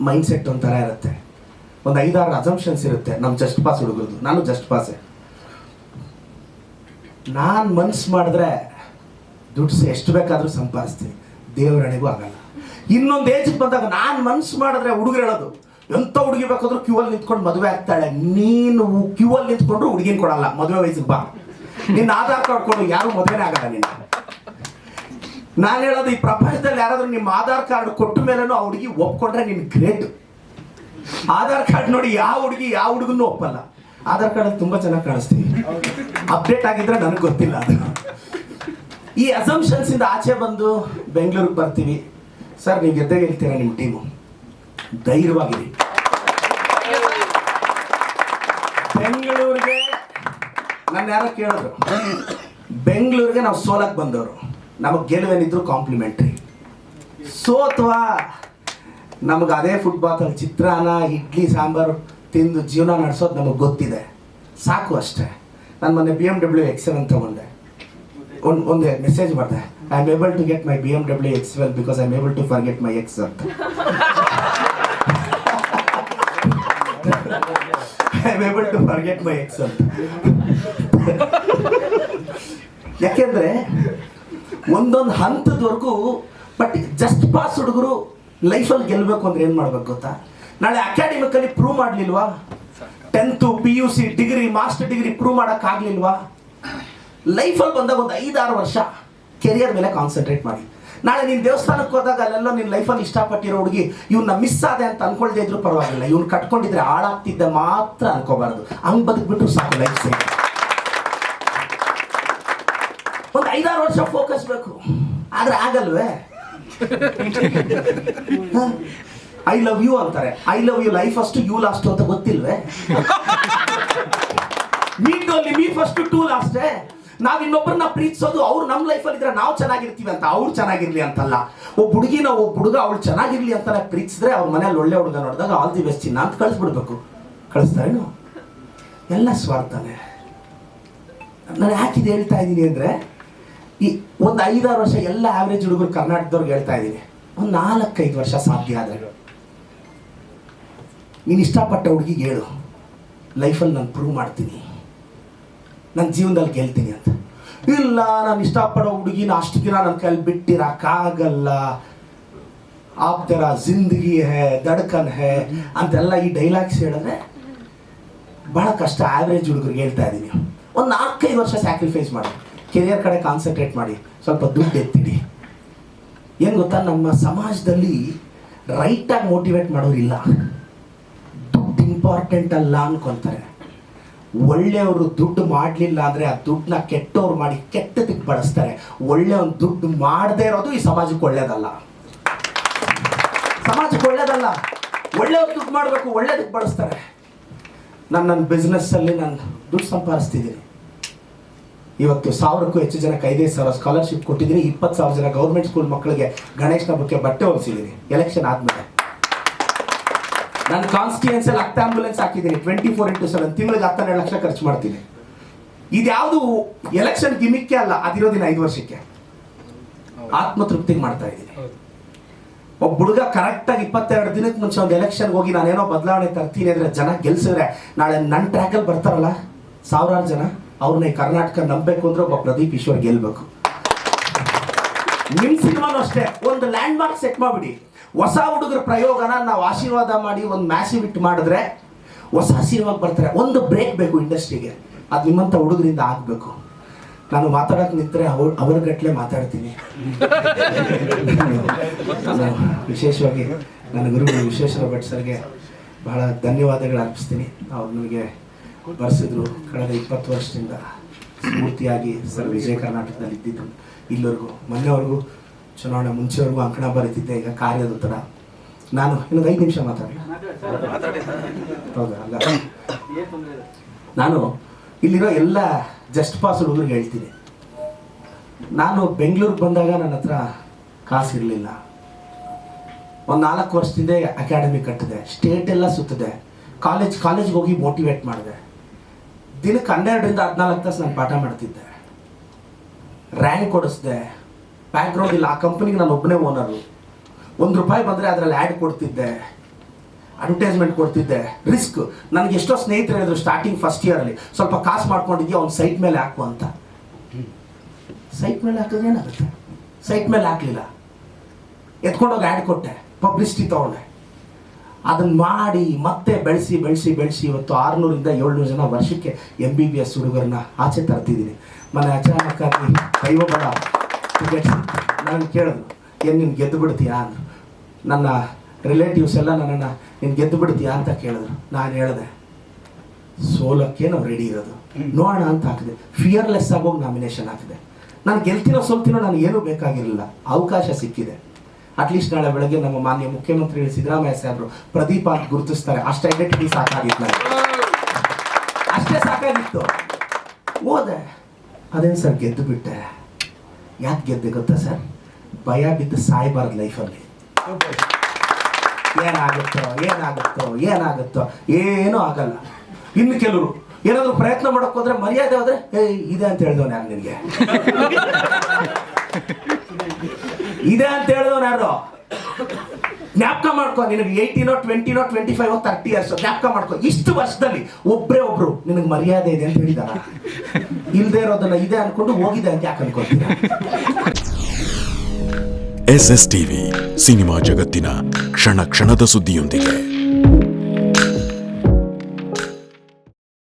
Mind set ಒಂಥರ ಇರುತ್ತೆ. ಒಂದು ಐದಾರು ಅಸಂಪ್ಷನ್ಸ್ ಇರುತ್ತೆ. ನಮ್ಮ ಜಸ್ಟ್ ಪಾಸ್ ಹುಡುಗರದು ನಾನು ಜಸ್ಟ್ ಪಾಸೆ ನಾನು ಮನ್ಸು ಮಾಡಿದ್ರೆ ದುಡ್ಡು ಎಷ್ಟು ಬೇಕಾದರೂ ಸಂಪಾದಿಸ್ತೀನಿ. ದೇವರಣಿಗೂ ಆಗಲ್ಲ. ಇನ್ನೊಂದು ಏಜಿಗೆ ಬಂದಾಗ ನಾನು ಮನ್ಸು ಮಾಡಿದ್ರೆ ಹುಡುಗರು ಹೇಳೋದು ಎಂಥ ಹುಡುಗಿ ಬೇಕಾದ್ರೂ ಕ್ಯೂ ಅಲ್ಲಿ ನಿಂತ್ಕೊಂಡು ಮದುವೆ ಆಗ್ತಾಳೆ. ನೀನು ಕ್ಯೂ ಅಲ್ಲಿ ನಿಂತ್ಕೊಂಡ್ರು ಹುಡುಗಿನ ಕೊಡಲ್ಲ. ಮದುವೆ ವಯಸ್ಸಿಗೆ ಬಾ. ನಿನ್ನ ಆಧಾರ್ ಕಾರ್ಡ್ ಕೊಡು. ಯಾರು ಮದುವೆನೇ ಆಗಲ್ಲ ನಿನ್ನ. ನಾನು ಹೇಳೋದು ಈ ಪ್ರಪಂಚದಲ್ಲಿ ಯಾರಾದರೂ ನಿಮ್ಮ ಆಧಾರ್ ಕಾರ್ಡ್ ಕೊಟ್ಟ ಮೇಲೂ ಆ ಹುಡುಗಿ ಒಪ್ಕೊಂಡ್ರೆ ನಿನ್ ಗ್ರೇಟ್. ಆಧಾರ್ ಕಾರ್ಡ್ ನೋಡಿ ಯಾವ ಹುಡುಗಿ ಯಾವ ಹುಡುಗನ್ನು ಒಪ್ಪಲ್ಲ. ಆಧಾರ್ ಕಾರ್ಡ್ ತುಂಬಾ ಚೆನ್ನಾಗಿ ಕಾಣಿಸ್ತೀವಿ ಅಪ್ಡೇಟ್ ಆಗಿದ್ರೆ ನನಗೆ ಗೊತ್ತಿಲ್ಲ ಅದು. ಈ ಅಸಂಪ್ಷನ್ಸ್ ಇಂದ ಆಚೆ ಬಂದು ಬೆಂಗಳೂರಿಗೆ ಬರ್ತೀವಿ. ಸರ್, ನೀವು ಗೆದ್ದೇ ಗೆಲ್ತೀರಾ ನಿಮ್ಮ ಟೀಮು? ಧೈರ್ಯವಾಗಿರಿ ಬೆಂಗಳೂರಿಗೆ ನನ್ನ ಯಾರೋ ಕೇಳಿದ್ರು. ಬೆಂಗಳೂರಿಗೆ ನಾವು ಸೋಲಕ್ಕೆ ಬಂದವರು. ನಮಗೆ ಗೆಲುವೇನಿದ್ರು ಕಾಂಪ್ಲಿಮೆಂಟ್ರಿ ಸೋತ್ವಾ ನಮಗೆ ಅದೇ ಫುಟ್ಬಾತಲ್ಲಿ ಚಿತ್ರಾನ್ನ, ಇಡ್ಲಿ, ಸಾಂಬಾರು ತಿಂದು ಜೀವನ ನಡೆಸೋದು ನಮಗೆ ಗೊತ್ತಿದೆ. ಸಾಕು ಅಷ್ಟೇ. ನಾನು ಮೊನ್ನೆ ಬಿ ಎಂ ಡಬ್ಲ್ಯೂ ಎಕ್ಸೆಲ್ ಅಂತ ತಗೊಂಡೆ. ಒಂದು ಒಂದು ಮೆಸೇಜ್ ಮಾಡಿದೆ. I am able to get my B M W X seven because I am able to forget my X ಅಂತ I to forget my X ಅಂತ. ಯಾಕೆಂದ್ರೆ ಒಂದೊಂದು ಹಂತದವರೆಗೂ ಬಟ್ ಜಸ್ಟ್ ಪಾಸ್ ಹುಡುಗರು ಲೈಫಲ್ಲಿ ಗೆಲ್ಲಬೇಕು ಅಂದ್ರೆ ಏನು ಮಾಡ್ಬೇಕು ಗೊತ್ತಾ? ನಾಳೆ ಅಕಾಡೆಮಿಕಲ್ಲಿ prove ಮಾಡಲಿಲ್ವಾ? Tenth P U C degree master degree prove ಮಾಡೋಕ್ಕಾಗಲಿಲ್ವಾ ಲೈಫಲ್ಲಿ ಬಂದಾಗ ಒಂದು ಐದಾರು ವರ್ಷ ಕೆರಿಯರ್ ಮೇಲೆ ಕಾನ್ಸಂಟ್ರೇಟ್ ಮಾಡಿ ನಾಳೆ ನೀನು ದೇವಸ್ಥಾನಕ್ಕೆ ಹೋದಾಗ ಅಲ್ಲೆಲ್ಲ ನಿನ್ನ ಲೈಫಲ್ಲಿ ಇಷ್ಟಪಟ್ಟಿರೋ ಹುಡುಗಿ ಇವ್ನ ಮಿಸ್ ಆದೆ ಅಂತ ಅನ್ಕೊಳ್ದೇ ಇದ್ರು ಪರವಾಗಿಲ್ಲ. ಇವ್ನು ಕಟ್ಕೊಂಡಿದ್ರೆ ಹಾಳಾಗ್ತಿದ್ದ ಮಾತ್ರ ಅನ್ಕೋಬಾರ್ದು. ಹಂಗೆ ಬದುಕ್ಬಿಟ್ಟು ಸಾಕು ಲೈಫ್ ಸೇರಿ ಒಂದು ಐದಾರು ವರ್ಷ ಫೋಕಸ್ ಬೇಕು. ಆದ್ರೆ ಆಗಲ್ವೇ? ಐ ಲವ್ ಯು ಅಂತಾರೆ. ಐ ಲವ್ ಯು ಲೈಫ್ ಅಷ್ಟು ಯು ಲಾಸ್ಟ್ ಅಂತ ಗೊತ್ತಿಲ್ವೇ? Meet only me first to ಲಾಸ್ಟೇ ನಾವ್ ಇನ್ನೊಬ್ಬರನ್ನ ಪ್ರೀತಿಸೋದು ಅವ್ರು ನಮ್ಮ ಲೈಫಲ್ಲಿ ಇದ್ರೆ ನಾವು ಚೆನ್ನಾಗಿರ್ತೀವಿ ಅಂತ, ಅವ್ರು ಚೆನ್ನಾಗಿರ್ಲಿ ಅಂತಲ್ಲ. ಒಬ್ಬ ಹುಡುಗಿನ ಒಬ್ಬ ಹುಡುಗ ಅವ್ಳು ಚೆನ್ನಾಗಿರ್ಲಿ ಅಂತ ಪ್ರೀತಿಸಿದ್ರೆ ಅವ್ರ ಮನೇಲಿ ಒಳ್ಳೆ ಹುಡುಗ ನೋಡಿದಾಗ ಆಲ್ ದಿ ಬೆಸ್ಟ್ ಚಿನ್ನ ಅಂತ ಕಳಿಸ್ಬಿಡ್ಬೇಕು. ಕಳಿಸ್ತಾರೇನು ಎಲ್ಲ ಸ್ವಾರ್ಥನೇ. ನಾನು ಯಾಕೆ ಇದು ಹೇಳ್ತಾ ಇದ್ದೀನಿ ಅಂದರೆ ಈ ಒಂದು ಐದಾರು ವರ್ಷ ಎಲ್ಲ ಆವ್ರೇಜ್ ಹುಡುಗರು ಕರ್ನಾಟಕದವ್ರಿಗೆ ಹೇಳ್ತಾ ಇದ್ದೀನಿ. ಒಂದು ನಾಲ್ಕೈದು ವರ್ಷ ಸಾಧ್ಯ ಆದರೆ. ನೀನು ಇಷ್ಟಪಟ್ಟ ಹುಡುಗಿಗೆ ಹೇಳು. ಲೈಫಲ್ಲಿ ನಾನು ಪ್ರೂವ್ ಮಾಡ್ತೀನಿ. ನನ್ನ ಜೀವನದಲ್ಲಿ ಗೆಲ್ತೀನಿ ಅಂತ. ಇಲ್ಲ, ನಾನು ಇಷ್ಟಪಡೋ ಹುಡುಗಿನ ಅಷ್ಟು ದಿನ ನನ್ನ ಕೈಲಿ ಬಿಟ್ಟಿರಕ್ಕಾಗಲ್ಲ. ಆಪ್ ತೆರ ಜಿಂದಗಿ ಹೇ, ದಡ್ಕನ್ ಹೇ ಅಂತೆಲ್ಲ ಈ ಡೈಲಾಗ್ಸ್ ಹೇಳಿದ್ರೆ ಭಾಳ ಕಷ್ಟ. ಆವ್ರೇಜ್ ಹುಡುಗರಿಗೆ ಹೇಳ್ತಾ ಇದ್ದೀನಿ. ಒಂದು ನಾಲ್ಕೈದು ವರ್ಷ ಸ್ಯಾಕ್ರಿಫೈಸ್ ಮಾಡಿ. ಕೆರಿಯರ್ ಕಡೆ ಕಾನ್ಸಂಟ್ರೇಟ್ ಮಾಡಿ, ಸ್ವಲ್ಪ ದುಡ್ಡು ಎತ್ತಿಡಿ. ಏನು ಗೊತ್ತಾ, ನಮ್ಮ ಸಮಾಜದಲ್ಲಿ ರೈಟಾಗಿ ಮೋಟಿವೇಟ್ ಮಾಡೋರಿಲ್ಲ ದುಡ್ಡು ಇಂಪಾರ್ಟೆಂಟ್ ಅಲ್ಲ ಅನ್ಕೊಂತಾರೆ. ಒಳ್ಳೆಯವರು ದುಡ್ಡು ಮಾಡಲಿಲ್ಲ ಅಂದರೆ ಆ ದುಡ್ಡನ್ನ ಕೆಟ್ಟವ್ರು ಮಾಡಿ ಕೆಟ್ಟದಕ್ಕೆ ಬಳಸ್ತಾರೆ. ಒಂದು ದುಡ್ಡು ಮಾಡದೇ ಇರೋದು ಈ ಸಮಾಜಕ್ಕೆ ಒಳ್ಳೇದಲ್ಲ. ಸಮಾಜಕ್ಕೆ ಒಳ್ಳೇದಲ್ಲ. ಒಳ್ಳೆಯವ್ರು ದುಡ್ಡು ಮಾಡಬೇಕು ಒಳ್ಳೇದಕ್ಕೆ ಬಳಸ್ತಾರೆ. ನಾನು ನನ್ನ ಬಿಸ್ನೆಸ್ಸಲ್ಲಿ ನಾನು ದುಡ್ಡು ಸಂಪಾದಿಸ್ತಿದ್ದೀನಿ. ಇವತ್ತು ಸಾವಿರಕ್ಕೂ ಹೆಚ್ಚು ಜನ ಕೈದೇ ಸಾವಿರ ಸ್ಕಾಲರ್ಶಿಪ್ ಕೊಟ್ಟಿದ್ದೀನಿ. ಇಪ್ಪತ್ತು ಸಾವಿರ ಜನ ಗೌರ್ಮೆಂಟ್ ಸ್ಕೂಲ್ ಮಕ್ಕಳಿಗೆ ಗಣೇಶನ ಹಬ್ಬಕ್ಕೆ ಬಟ್ಟೆ ಹೊಲಿಸಿದ್ದೀನಿ. ಎಲೆಕ್ಷನ್ ಆದಮೇಲೆ. ನಾನು ಕಾನ್ಸ್ಟಿಟ್ಯೂನ್ಸಲ್ಲಿ ಹತ್ತು ಆಂಬುಲೆನ್ಸ್ ಹಾಕಿದ್ದೀನಿ. ಟ್ವೆಂಟಿ ಫೋರ್ ಇಂಟು ಸೆವೆನ್ ತಿಂಗಳಿಗೆ ಹತ್ತೆರಡು ಲಕ್ಷ ಖರ್ಚು ಮಾಡ್ತೀನಿ. ಇದ್ಯಾವುದು ಎಲೆಕ್ಷನ್ ಗಿಮಿಕ್ಕೆ ಅಲ್ಲ, ಅದಿರೋದಿನ ಐದು ವರ್ಷಕ್ಕೆ. ಆತ್ಮತೃಪ್ತಿಗೆ ಮಾಡ್ತಾ ಇದ್ದೀನಿ. ಒಬ್ಬ ಹುಡುಗ ಕರೆಕ್ಟಾಗಿ ಇಪ್ಪತ್ತೆರಡು ದಿನಕ್ಕೆ ಮುಂಚೆ ಒಂದು ಎಲೆಕ್ಷನ್ ಹೋಗಿ ನಾನೇನೋ ಬದಲಾವಣೆ ತರ್ತೀನಿ ಅಂದರೆ ಜನ ಗೆಲ್ಸಿದ್ರೆ ನಾಳೆ ನನ್ನ ಟ್ರ್ಯಾಕಲ್ಲಿ ಬರ್ತಾರಲ್ಲ, ಸಾವಿರಾರು ಜನ. ಅವ್ರನ್ನ ಕರ್ನಾಟಕ ನಂಬಬೇಕು ಅಂದ್ರೆ ಒಬ್ಬ ಪ್ರದೀಪ್ ಈಶ್ವರ್ ಗೆಲ್ಬೇಕು. ನಿಮ್ಮ ಸಿನಿಮಾನು ಅಷ್ಟೇ, ಒಂದು ಲ್ಯಾಂಡ್ ಮಾರ್ಕ್ ಸೆಟ್ ಮಾಡ್ಬಿಡಿ. ಹೊಸ ಹುಡುಗರ ಪ್ರಯೋಗನ ನಾವು ಆಶೀರ್ವಾದ ಮಾಡಿ ಒಂದು ಮ್ಯಾಸಿವ್ ಇಟ್ ಮಾಡಿದ್ರೆ ಹೊಸ ಸಿನಿಮಾಗೆ ಬರ್ತಾರೆ. ಒಂದು ಬ್ರೇಕ್ ಬೇಕು ಇಂಡಸ್ಟ್ರಿಗೆ ಅದು ನಿಮ್ಮಂಥ ಹುಡುಗರಿಂದ ಆಗಬೇಕು. ನಾನು ಮಾತಾಡಕ್ಕೆ ನಿಂತರೆ ಅವ್ರ ಅವರ ಗಟ್ಟಲೆ ಮಾತಾಡ್ತೀನಿ. ವಿಶೇಷವಾಗಿ, ನನ್ನ ಗುರುಗಳು ವಿಶ್ವೇಶ್ವರ ಭಟ್ ಸರ್ಗೆ ಬಹಳ ಧನ್ಯವಾದಗಳು ಅರ್ಪಿಸ್ತೀನಿ. ಅವ್ರು ನನಗೆ ಬರೆಸಿದ್ರು ಕಳೆದ ಇಪ್ಪತ್ತು ವರ್ಷದಿಂದ ಸ್ಫೂರ್ತಿಯಾಗಿ ಸರ್ ವಿಜಯ ಕರ್ನಾಟಕದಲ್ಲಿ ಇದ್ದಿದ್ದು ಇಲ್ಲಿವರೆಗೂ. ಮೊನ್ನೆವರೆಗೂ ಚುನಾವಣೆ ಮುಂಚೆವರೆಗೂ ಅಂಕಣ ಬರೀತಿದ್ದೆ, ಈಗ ಕಾರ್ಯದ ಥರ ನಾನು ಇನ್ನೊಂದು ಐದು ನಿಮಿಷ ಮಾತಾಡಲಿ? ಹೌದಾ? ಅಲ್ಲ ನಾನು ಇಲ್ಲಿರೋ ಎಲ್ಲ ಜಸ್ಟ್ ಪಾಸ್ ಹುಡುಗರಿಗೆ ಹೇಳ್ತೀನಿ. ನಾನು ಬೆಂಗಳೂರಿಗೆ ಬಂದಾಗ ನನ್ನ ಹತ್ರ ಕಾಸಿರಲಿಲ್ಲ ಒಂದು ನಾಲ್ಕು ವರ್ಷದಿಂದ ಅಕಾಡೆಮಿ ಕಟ್ಟಿದೆ ಸ್ಟೇಟ್ ಎಲ್ಲ ಸುತ್ತಿದೆ. ಕಾಲೇಜ್ ಕಾಲೇಜ್ಗೆ ಹೋಗಿ ಮೋಟಿವೇಟ್ ಮಾಡಿದೆ. ದಿನಕ್ಕೆ ಹನ್ನೆರಡರಿಂದ ಹದಿನಾಲ್ಕು ತಾಸು ನಾನು ಪಾಠ ಮಾಡ್ತಿದ್ದೆ. ರ್ಯಾಂಕ್ ಕೊಡಿಸ್ದೆ. ಬ್ಯಾಕ್ಗ್ರೌಂಡ್ ಇಲ್ಲ. ಆ ಕಂಪ್ನಿಗೆ ನಾನು ಒಬ್ಬನೇ ಓನರು ಒಂದು ರೂಪಾಯಿ ಬಂದರೆ ಅದರಲ್ಲಿ ಆ್ಯಡ್ ಕೊಡ್ತಿದ್ದೆ. ಅಡ್ವರ್ಟೈಸ್ಮೆಂಟ್ ಕೊಡ್ತಿದ್ದೆ. ರಿಸ್ಕ್ ನನಗೆ ಎಷ್ಟೋ ಸ್ನೇಹಿತರು ಹೇಳಿದ್ರು ಸ್ಟಾರ್ಟಿಂಗ್ ಫಸ್ಟ್ ಇಯರಲ್ಲಿ ಸ್ವಲ್ಪ ಕಾಸು ಮಾಡ್ಕೊಂಡಿದ್ಯಾ? ಅವ್ನು ಸೈಟ್ ಮೇಲೆ ಹಾಕು ಅಂತ. ಸೈಟ್ ಮೇಲೆ ಹಾಕಿದ್ರೆ ಏನಾಗುತ್ತೆ? ಸೈಟ್ ಮೇಲೆ ಹಾಕಲಿಲ್ಲ. ಎತ್ಕೊಂಡೋಗಿ ಆ್ಯಡ್ ಕೊಟ್ಟೆ. ಪಬ್ಲಿಸಿಟಿ ತೊಗೊಂಡೆ. ಅದನ್ನ ಮಾಡಿ ಮತ್ತೆ ಬೆಳೆಸಿ ಬೆಳೆಸಿ ಬೆಳೆಸಿ ಇವತ್ತು ಆರುನೂರಿಂದ ಏಳ್ನೂರು ಜನ ವರ್ಷಕ್ಕೆ ಎಂ ಬಿ ಬಿ ಎಸ್ ಹುಡುಗರನ್ನ ಆಚೆ ತರ್ತಿದ್ದೀನಿ. ಮನೆ ಅಚಾನಕ್ಕಾಗಿ ದೈವಬಲ ಟಿಕೆಟ್ ನಾನು ಕೇಳಿದ್ರು ಏನು ನೀನು ಗೆದ್ದು ಬಿಡ್ತೀಯಾ ಅಂದರು. ನನ್ನ ರಿಲೇಟಿವ್ಸ್ ಎಲ್ಲ ನನ್ನನ್ನು ನೀನು ಗೆದ್ದು ಬಿಡ್ತೀಯಾ? ಅಂತ ಕೇಳಿದ್ರು. ನಾನು ಹೇಳಿದೆ ಸೋಲಕ್ಕೆ ನಾವು ರೆಡಿ ಇರೋದು ನೋಡೋಣ ಅಂತ ಹಾಕಿದೆ. ಫಿಯರ್ಲೆಸ್ ಆಗೋಗಿ ನಾಮಿನೇಷನ್ ಹಾಕಿದೆ. ನಾನು ಗೆಲ್ತಿನೋ ಸೋಲ್ತಿನೋ ನನಗೆ ಏನೂ ಬೇಕಾಗಿರಲಿಲ್ಲ. ಅವಕಾಶ ಸಿಕ್ಕಿದೆ. ಅಟ್ಲೀಸ್ಟ್ ನಾಳೆ ಬೆಳಗ್ಗೆ ನಮ್ಮ ಮಾನ್ಯ ಮುಖ್ಯಮಂತ್ರಿ ಸಿದ್ದರಾಮಯ್ಯ ಸಾಹೇಬರು ಪ್ರದೀಪ ಅಂತ ಗುರುತಿಸ್ತಾರೆ. ಅಷ್ಟು ಐಡೆಂಟಿಟಿ ಸಾಕಾಗಿತ್ತು ನನಗೆ ಅಷ್ಟೇ ಸಾಕಾಗಿತ್ತು. ಹೋದೆ. ಅದೇನು ಸರ್ ಗೆದ್ದು ಬಿಟ್ಟೆ? ಯಾಕೆ ಗೆದ್ದೆ ಗೊತ್ತಾ ಸರ್ ಭಯ ಬಿದ್ದು ಸಾಯ್ಬಾರ್ದು ಲೈಫಲ್ಲಿ ಏನಾಗುತ್ತೋ ಏನಾಗುತ್ತೋ ಏನಾಗುತ್ತೋ, ಏನೂ ಆಗಲ್ಲ. ಇನ್ನು ಕೆಲವರು, ಏನಾದರೂ ಪ್ರಯತ್ನ ಮಾಡೋಕ್ಕೋದ್ರೆ ಮರ್ಯಾದೆ ಹೋದ್ರೆ ಏ ಇದೆ ಅಂತ ಹೇಳಿದವನು ನಾನು ನಿನಗೆ. ಇದೆ ಅಂತ ಹೇಳಿದವನು ಯಾರು ಜ್ಞಾಪಕ ಮಾಡ್ಕೊ, ನಿನಗೆ ಏಯ್ಟೀನೋ ಟ್ವೆಂಟಿನೋ ಟ್ವೆಂಟಿ ಫೈವ್ ತರ್ಟಿ ಇಯರ್ಸ್ ಜ್ಞಾಪಕ ಮಾಡ್ಕೊ. ಇಷ್ಟು ವರ್ಷದಲ್ಲಿ ಒಬ್ಬರೇ ಒಬ್ರು ನಿನಗೆ ಮರ್ಯಾದೆ ಇದೆ ಅಂತ ಹೇಳಿದಾರ. ಇಲ್ದೆ ಇರೋದನ್ನ ಇದೆ ಅನ್ಕೊಂಡು ಹೋಗಿದೆ ಅಂತ ಯಾಕೆ ಅನ್ಕೊಳ್ತೀನಿ ಎಸ್ ಎಸ್ ಟಿವಿ, ಸಿನಿಮಾ ಜಗತ್ತಿನ ಕ್ಷಣ ಕ್ಷಣದ ಸುದ್ದಿಯೊಂದಿಗೆ.